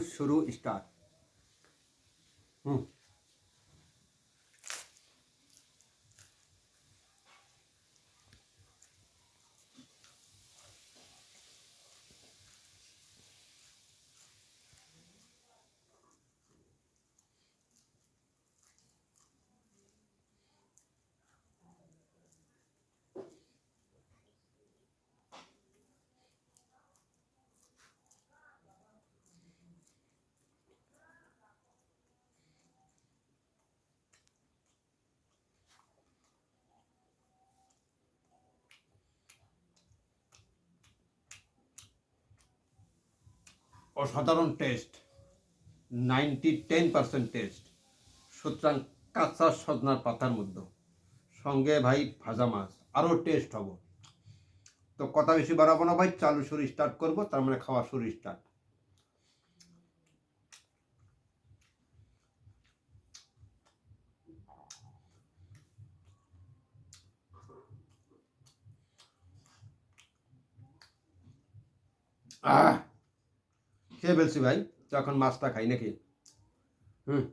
শুরু স্টার্ট অসাধারণ test ninety ten percent test. সুতরাং কাঁচা সজনার পাতার মধ্যে। সঙ্গে ভাই ভাজা মাছ, আরও টেস্ট হব। তো কথা বেশি বাড়াবো না ভাই, চালু শুরু স্টার্ট করব, তার মানে খাওয়া শুরু স্টার্ট আহ! খেয়ে ফেলছি ভাই, তো এখন মাছটা খাই নাকি? হুম।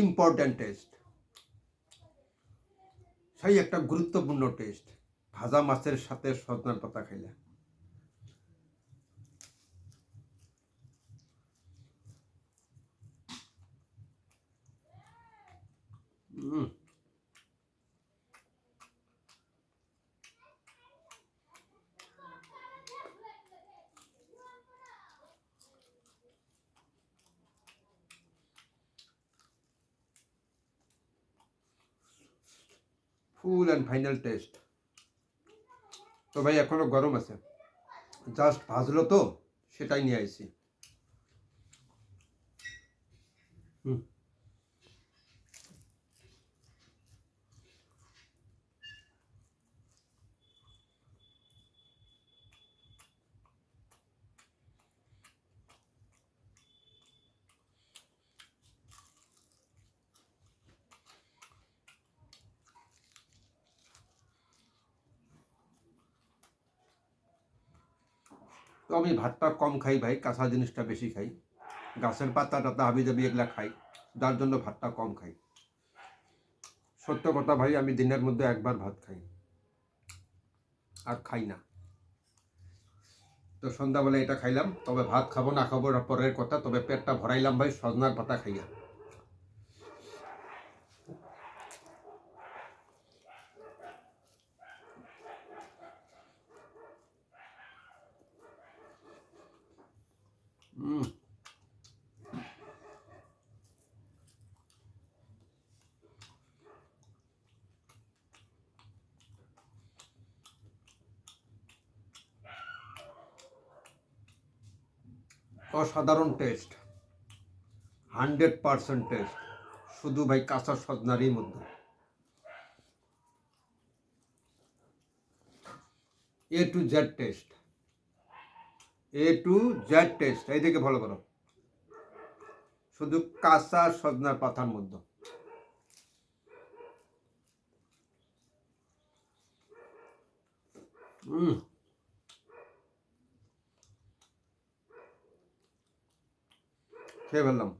Important test. সেই একটা গুরুত্বপূর্ণ টেস্ট। ভাজা মাছের সাথে সজনার পাতা খাইলে। Full and final test. তো ভাই এখনও গরম আছে। জাস্ট ভাজলো তো সেটাই নিয়ে আইছি। হুম। তো আমি ভাতটা কম খাই ভাই, কাঁচা জিনিসটা বেশি খাই। গাছের পাতা টাতা হাবি জাবি এগুলা খাই, যার জন্য ভাতটা কম খাই। সত্য কথা ভাই, আমি দিনের মধ্যে একবার ভাত খাই। আর খাই না। তো সন্ধ্যাবেলা এটা খাইলাম, তবে ভাত খাব না খাব পরের কথা, তবে পেটটা ভরাইলাম ভাই, সজনার পাতা খাইয়া। অসাধারণ টেস্ট হান্ড্রেড পারসেন্ট টেস্ট শুধু ভাই কাঁচা সজনারই মধ্যে। A to Z test A to Z test এইদিকে ভালো করো। শুধু কাঁচা সজনার পাতার মধ্যে। হুম খেয়ে ফেললাম।